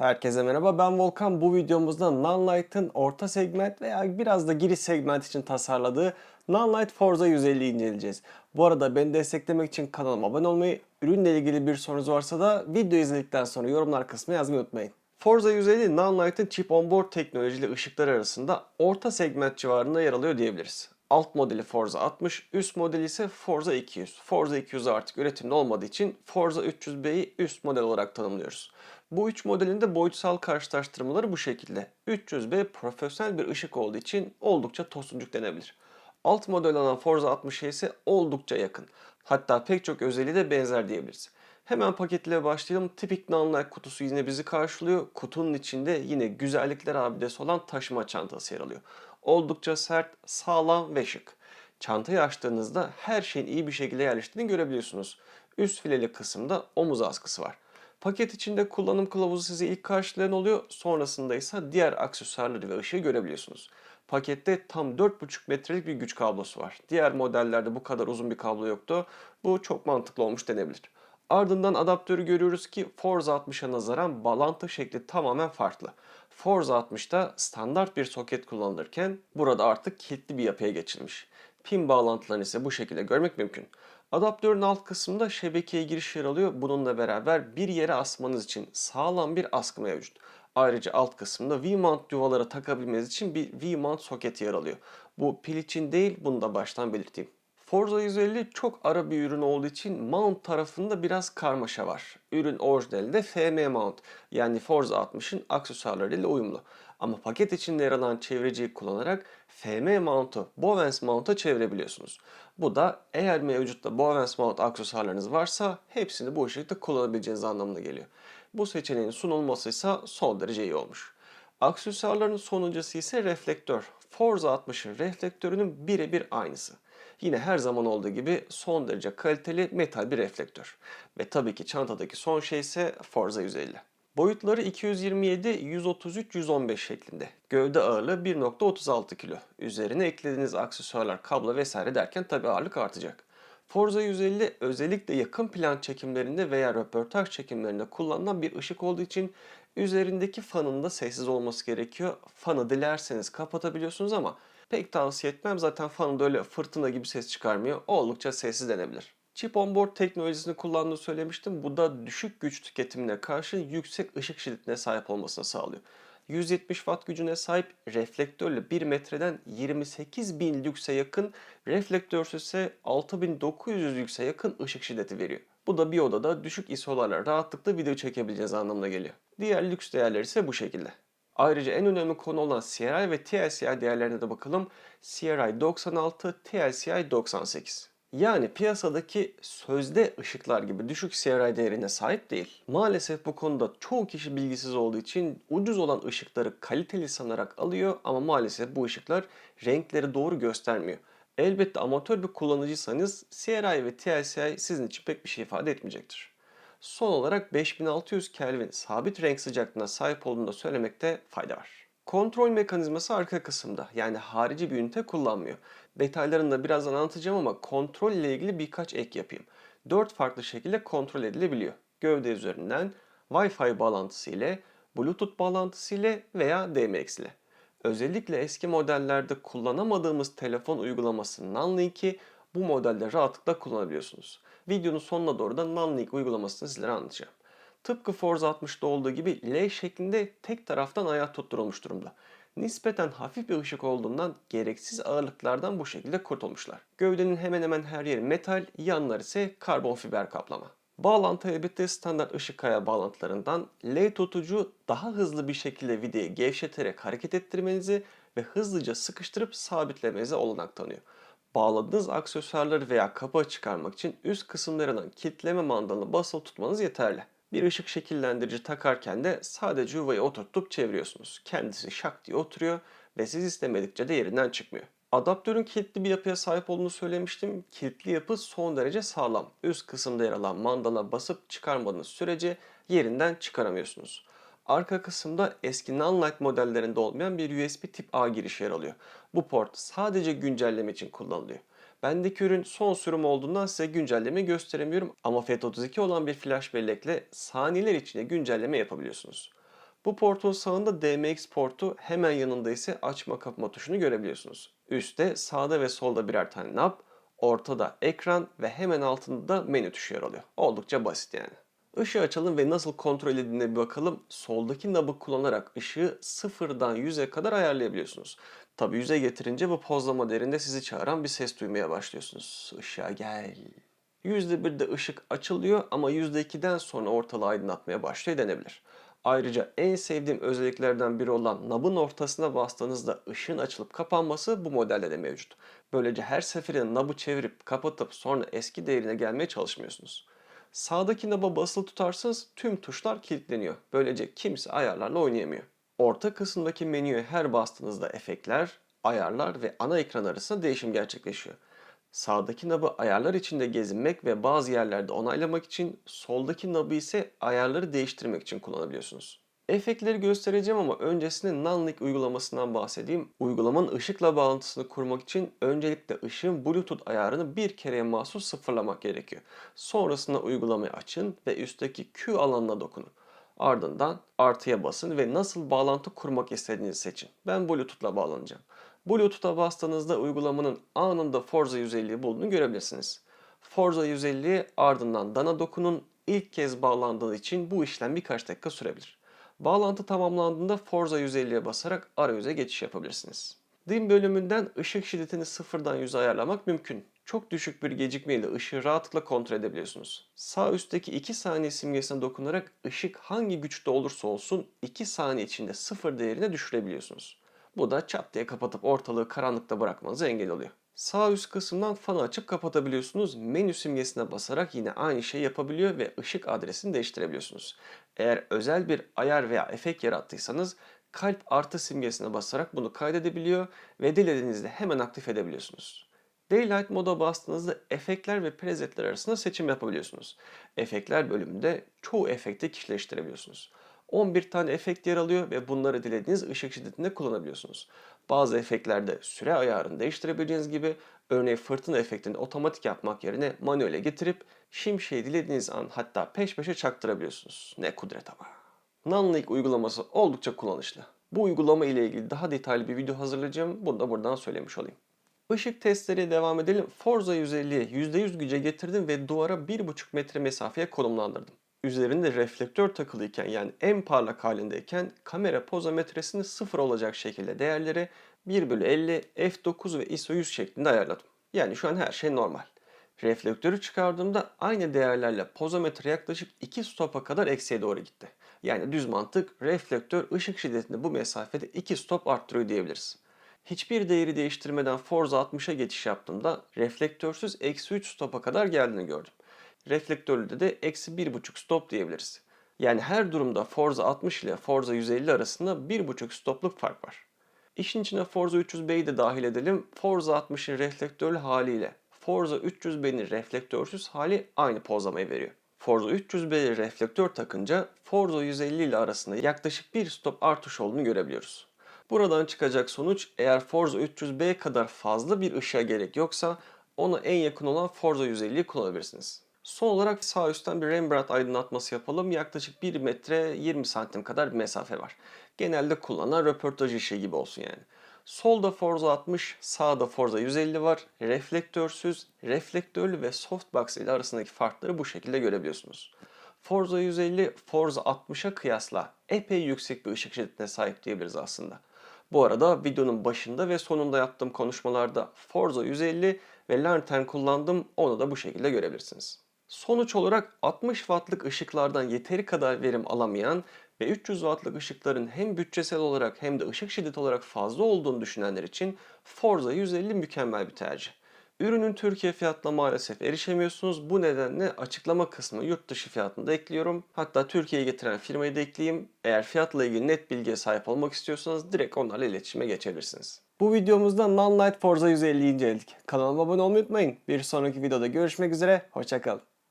Herkese merhaba ben Volkan. Bu videomuzda Nonlight'ın orta segment veya biraz da giriş segment için tasarladığı Nonlight Forza 150 inceleyeceğiz. Bu arada beni desteklemek için kanalıma abone olmayı, ürünle ilgili bir sorunuz varsa da video izledikten sonra yorumlar kısmına yazmayı unutmayın. Forza 150 Nonlight'ın chip onboard teknolojili ışıkları arasında orta segment civarında yer alıyor diyebiliriz. Alt modeli Forza 60, üst modeli ise Forza 200. Forza 200 artık üretimde olmadığı için Forza 300B'yi üst model olarak tanımlıyoruz. Bu üç modelin de boyutsal karşılaştırmaları bu şekilde. 300B profesyonel bir ışık olduğu için oldukça tosuncuk denebilir. Alt model olan Forza 60'a ise oldukça yakın. Hatta pek çok özelliği de benzer diyebiliriz. Hemen paketle başlayalım. Tipik Nonlight kutusu yine bizi karşılıyor. Kutunun içinde yine güzellikler abidesi olan taşıma çantası yer alıyor. Oldukça sert, sağlam ve şık. Çantayı açtığınızda her şeyin iyi bir şekilde yerleştiğini görebiliyorsunuz. Üst fileli kısımda omuz askısı var. Paket içinde kullanım kılavuzu sizi ilk karşılayan oluyor. Sonrasında ise diğer aksesuarları ve ışığı görebiliyorsunuz. Pakette tam 4,5 metrelik bir güç kablosu var. Diğer modellerde bu kadar uzun bir kablo yoktu. Bu çok mantıklı olmuş denebilir. Ardından adaptörü görüyoruz ki Forza 60'a nazaran bağlantı şekli tamamen farklı. Forza 60'ta standart bir soket kullanılırken burada artık kilitli bir yapıya geçilmiş. Pin bağlantılarını ise bu şekilde görmek mümkün. Adaptörün alt kısmında şebekeye giriş yer alıyor. Bununla beraber bir yere asmanız için sağlam bir askı mevcut. Ayrıca alt kısımda V-mount yuvalara takabilmeniz için bir V-mount soketi yer alıyor. Bu pil için değil, bunu da baştan belirteyim. Forza 150 çok ara bir ürün olduğu için mount tarafında biraz karmaşa var. Ürün orijinalinde FM mount yani Forza 60'ın aksesuarlarıyla uyumlu. Ama paket içinde yer alan çevreciyi kullanarak FM mount'u Bowens mount'a çevirebiliyorsunuz. Bu da eğer mevcutta Bowens mount aksesuarlarınız varsa hepsini bu şekilde kullanabileceğiniz anlamına geliyor. Bu seçeneğin sunulması ise son derece iyi olmuş. Aksesuarların sonuncusu ise reflektör. Forza 60'ın reflektörünün birebir aynısı. Yine her zaman olduğu gibi son derece kaliteli metal bir reflektör. Ve tabii ki çantadaki son şey ise Forza 150. Boyutları 227, 133, 115 şeklinde. Gövde ağırlığı 1.36 kilo. Üzerine eklediğiniz aksesuarlar, kablo vesaire derken tabii ağırlık artacak. Forza 150 özellikle yakın plan çekimlerinde veya röportaj çekimlerinde kullanılan bir ışık olduğu için üzerindeki fanın da sessiz olması gerekiyor. Fanı dilerseniz kapatabiliyorsunuz ama pek tavsiye etmem. Zaten fanı da öyle fırtına gibi ses çıkarmıyor. Oldukça sessiz denebilir. Chip onboard teknolojisini kullandığını söylemiştim. Bu da düşük güç tüketimine karşı yüksek ışık şiddetine sahip olmasını sağlıyor. 170 watt gücüne sahip reflektörle 1 metreden 28.000 lükse yakın, reflektörsüz ise 6900 lükse yakın ışık şiddeti veriyor. Bu da bir odada düşük ISO'larla rahatlıkla video çekebileceğiniz anlamına geliyor. Diğer lüks değerler ise bu şekilde. Ayrıca en önemli konu olan CRI ve TLCI değerlerine de bakalım. CRI 96, TLCI 98. Yani piyasadaki sözde ışıklar gibi düşük CRI değerine sahip değil. Maalesef bu konuda çoğu kişi bilgisiz olduğu için ucuz olan ışıkları kaliteli sanarak alıyor ama maalesef bu ışıklar renkleri doğru göstermiyor. Elbette amatör bir kullanıcıysanız CRI ve TLCI sizin için pek bir şey ifade etmeyecektir. Son olarak 5600 Kelvin sabit renk sıcaklığına sahip olduğunu da söylemekte fayda var. Kontrol mekanizması arka kısımda yani harici bir ünite kullanmıyor. Detaylarını da birazdan anlatacağım ama kontrol ile ilgili birkaç ek yapayım. 4 farklı şekilde kontrol edilebiliyor. Gövde üzerinden, Wi-Fi bağlantısı ile, Bluetooth bağlantısı ile veya DMX ile. Özellikle eski modellerde kullanamadığımız telefon uygulaması Nanlink'i bu modelde rahatlıkla kullanabiliyorsunuz. Videonun sonuna doğru da Nanlink uygulamasını sizlere anlatacağım. Tıpkı Forza 60'da olduğu gibi L şeklinde tek taraftan ayağa tutturulmuş durumda. Nispeten hafif bir ışık olduğundan gereksiz ağırlıklardan bu şekilde kurtulmuşlar. Gövdenin hemen hemen her yeri metal, yanlar ise karbon fiber kaplama. Bağlantı elbette standart ışık kaya bağlantılarından L tutucu daha hızlı bir şekilde vidayı gevşeterek hareket ettirmenizi ve hızlıca sıkıştırıp sabitlemenize olanak tanıyor. Bağladığınız aksesuarları veya kapağı çıkarmak için üst kısımlarından kilitleme mandalını basılı tutmanız yeterli. Bir ışık şekillendirici takarken de sadece yuvayı oturtup çeviriyorsunuz. Kendisi şak diye oturuyor ve siz istemedikçe de yerinden çıkmıyor. Adaptörün kilitli bir yapıya sahip olduğunu söylemiştim. Kilitli yapı son derece sağlam. Üst kısımda yer alan mandala basıp çıkarmadığınız sürece yerinden çıkaramıyorsunuz. Arka kısımda eski Nonlight modellerinde olmayan bir USB tip A girişi yer alıyor. Bu port sadece güncelleme için kullanılıyor. Bendeki ürün son sürüm olduğundan size güncelleme gösteremiyorum ama FAT32 olan bir flash bellekle saniyeler içinde güncelleme yapabiliyorsunuz. Bu portun sağında DMX portu hemen yanında ise açma kapama tuşunu görebiliyorsunuz. Üstte sağda ve solda birer tane knob, ortada ekran ve hemen altında da menü tuşu yer alıyor. Oldukça basit yani. Işığı açalım ve nasıl kontrol edildiğine bir bakalım. Soldaki knob'ı kullanarak ışığı sıfırdan 100'e kadar ayarlayabiliyorsunuz. Tabi 100'e getirince bu pozlama değerinde sizi çağıran bir ses duymaya başlıyorsunuz. Işığa gel. %1'de ışık açılıyor ama %2'den sonra ortalığı aydınlatmaya başlıyor denebilir. Ayrıca en sevdiğim özelliklerden biri olan nabın ortasına bastığınızda ışığın açılıp kapanması bu modelde de mevcut. Böylece her seferinde nabı çevirip kapatıp sonra eski değerine gelmeye çalışmıyorsunuz. Sağdaki naba basılı tutarsanız tüm tuşlar kilitleniyor. Böylece kimse ayarlarla oynayamıyor. Orta kısımdaki menüye her bastığınızda efektler, ayarlar ve ana ekran arasında değişim gerçekleşiyor. Sağdaki nabı ayarlar içinde gezinmek ve bazı yerlerde onaylamak için, soldaki nabı ise ayarları değiştirmek için kullanabiliyorsunuz. Efektleri göstereceğim ama öncesinde Nanlink uygulamasından bahsedeyim. Uygulamanın ışıkla bağlantısını kurmak için öncelikle ışığın Bluetooth ayarını bir kereye mahsus sıfırlamak gerekiyor. Sonrasında uygulamayı açın ve üstteki Q alanına dokunun. Ardından artıya basın ve nasıl bağlantı kurmak istediğinizi seçin. Ben Bluetooth'la bağlanacağım. Bluetooth'a bastığınızda uygulamanın anında Forza 150'yi bulduğunu görebilirsiniz. Forza 150'ye ardından dana dokunun. İlk kez bağlandığı için bu işlem birkaç dakika sürebilir. Bağlantı tamamlandığında Forza 150'ye basarak arayüze geçiş yapabilirsiniz. Dim bölümünden ışık şiddetini sıfırdan 100'e ayarlamak mümkün. Çok düşük bir gecikmeyle ışığı rahatlıkla kontrol edebiliyorsunuz. Sağ üstteki 2 saniye simgesine dokunarak ışık hangi güçte olursa olsun 2 saniye içinde sıfır değerine düşürebiliyorsunuz. Bu da çat diye kapatıp ortalığı karanlıkta bırakmanızı engel oluyor. Sağ üst kısımdan fanı açıp kapatabiliyorsunuz. Menü simgesine basarak yine aynı şeyi yapabiliyor ve ışık adresini değiştirebiliyorsunuz. Eğer özel bir ayar veya efekt yarattıysanız kalp artı simgesine basarak bunu kaydedebiliyor ve dilediğinizde hemen aktif edebiliyorsunuz. Daylight moda bastığınızda efektler ve presetler arasında seçim yapabiliyorsunuz. Efektler bölümünde çoğu efekti kişileştirebiliyorsunuz. 11 tane efekt yer alıyor ve bunları dilediğiniz ışık şiddetinde kullanabiliyorsunuz. Bazı efektlerde süre ayarını değiştirebileceğiniz gibi örneğin fırtına efektini otomatik yapmak yerine manuele getirip şimşeği dilediğiniz an hatta peş peşe çaktırabiliyorsunuz. Ne kudret ama. Nanlink uygulaması oldukça kullanışlı. Bu uygulama ile ilgili daha detaylı bir video hazırlayacağım. Bunu da buradan söylemiş olayım. Işık testleriyle devam edelim. Forza 150'yi %100 güce getirdim ve duvara 1,5 metre mesafeye konumlandırdım. Üzerinde reflektör takılıyken yani en parlak halindeyken kamera pozometresini sıfır olacak şekilde değerleri 1 bölü 50, f9 ve ISO 100 şeklinde ayarladım. Yani şu an her şey normal. Reflektörü çıkardığımda aynı değerlerle pozometre yaklaşık 2 stopa kadar eksiye doğru gitti. Yani düz mantık reflektör ışık şiddetinde bu mesafede 2 stop arttırıyor diyebiliriz. Hiçbir değeri değiştirmeden Forza 60'a geçiş yaptığımda reflektörsüz eksi 3 stopa kadar geldiğini gördüm. Reflektörlüde de eksi 1.5 stop diyebiliriz. Yani her durumda Forza 60 ile Forza 150 arasında 1.5 stopluk fark var. İşin içine Forza 300B'yi de dahil edelim. Forza 60'ın reflektörlü haliyle Forza 300B'nin reflektörsüz hali aynı pozlamayı veriyor. Forza 300B'ye reflektör takınca Forza 150 ile arasında yaklaşık bir stop artış olduğunu görebiliyoruz. Buradan çıkacak sonuç eğer Forza 300B kadar fazla bir ışığa gerek yoksa ona en yakın olan Forza 150'yi kullanabilirsiniz. Son olarak sağ üstten bir Rembrandt aydınlatması yapalım. Yaklaşık 1 metre 20 santim kadar bir mesafe var. Genelde kullanılan röportaj işi gibi olsun yani. Solda Forza 60, sağda Forza 150 var. Reflektörsüz, reflektörlü ve softbox ile arasındaki farkları bu şekilde görebiliyorsunuz. Forza 150, Forza 60'a kıyasla epey yüksek bir ışık şiddetine sahip diyebiliriz aslında. Bu arada videonun başında ve sonunda yaptığım konuşmalarda Forza 150 ve lantern kullandım. Onu da bu şekilde görebilirsiniz. Sonuç olarak 60 wattlık ışıklardan yeteri kadar verim alamayan ve 300 wattlık ışıkların hem bütçesel olarak hem de ışık şiddeti olarak fazla olduğunu düşünenler için Forza 150 mükemmel bir tercih. Ürünün Türkiye fiyatına maalesef erişemiyorsunuz. Bu nedenle açıklama kısmı yurt dışı fiyatını da ekliyorum. Hatta Türkiye'ye getiren firmayı da ekleyeyim. Eğer fiyatla ilgili net bilgiye sahip olmak istiyorsanız direkt onlarla iletişime geçebilirsiniz. Bu videomuzda Nonlight Forza 150'yi inceledik. Kanalıma abone olmayı unutmayın. Bir sonraki videoda görüşmek üzere. Hoşçakalın.